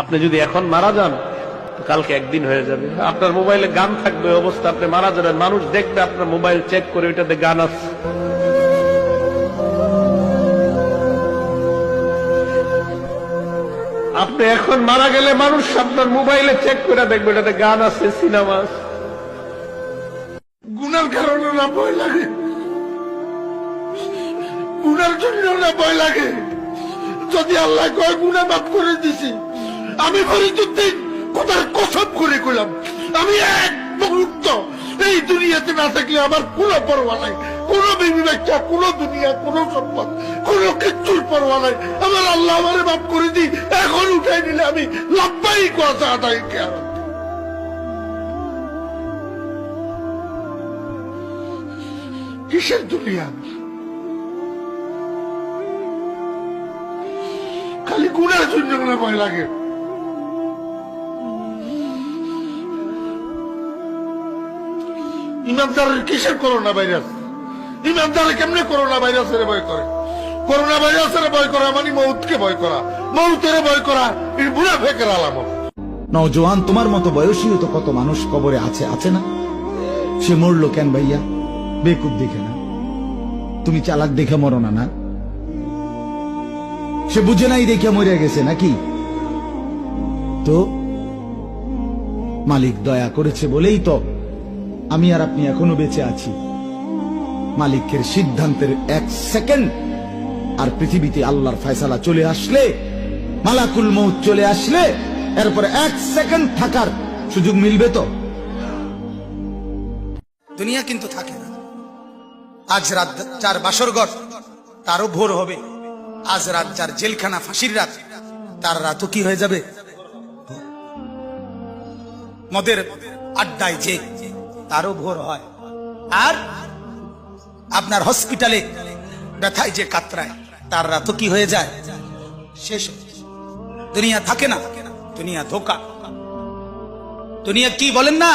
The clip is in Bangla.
আপনি যদি এখন মারা যান কালকে একদিন হয়ে যাবে। আপনার মোবাইলে গান থাকবে, অবস্থা আপনি মারা যাবেন। মানুষ দেখবে আপনার মোবাইল চেক করে, ওইটাতে গান আছে। আপনি এখন মারা গেলে মানুষ আপনার মোবাইলে চেক করে দেখবে এটাতে গান আছে, সিনেমা আছে। গুনার কারণে না ভয় লাগে। গুনার জন্য না ভয় লাগে। যদি আল্লাহ কয় গুনা মাফ করে দিছি। আমি ফরিদুদ্দিন কোথায় কসম করে কইলাম, আমি এক মুহূর্ত এই দুনিয়াতে না থাকলে আমার কোনো পরোয়া নাই, কোন বিবি বাচ্চা, কোন দুনিয়া, কোন সম্পদ, কোন কিচ্ছুর পরোয়া নাই। আমার আল্লাহ আমারে মাফ করে দি এখন উঠাই নিলে আমি লাভবাই কথা আদায় কেন কিসের দুনিয়া? খালি গুণের জন্য মনে ভয় লাগে। ইমানদারের কিসের করোনা ভাইরাস? ইমানদারে কেমনে করোনা ভাইরাসের ভয় করে? করোনা ভাইরাসের ভয় করা মানে মৌতকে ভয় করা। মৌতের ভয় করা, এই বুড়া ফেকের আলামত। নওজোয়ান, তোমার মতো বয়সীও তো কত মানুষ কবরে আছে আছে না? সে মরলো কেন ভাইয়া? বেকুব দেখে না। তুমি চালাক দেখে মরো না না? সে বুঝে নাই দেখে মরে গেছে নাকি? তো মালিক দয়া করেছে বলেই তো আমি আর আপনি এখনও বেঁচে আছি। মালিকের সিদ্ধান্তের এক সেকেন্ড আর পৃথিবীতে আল্লাহর ফয়সালা চলে আসলে, মালাকুল মৌত চলে আসলে, এরপরে এক সেকেন্ড থাকার সুযোগ মিলবে তো? দুনিয়া কিন্তু থাকে না। আজ রাত যার বাসরঘর তারও ভোর হবে। আজ রাত যার জেলখানা ফাঁসির রাত, তার রাতও কি হয়ে যাবে? মদের আড্ডায় যে তারও ভোর হয়। আর আপনার হসপিটালে ব্যথায় যে কাতরায়, তার রাতও কি হয়ে যায়? শেষ। দুনিয়া থাকে না, দুনিয়া ধোকা। দুনিয়া কি বলেন না?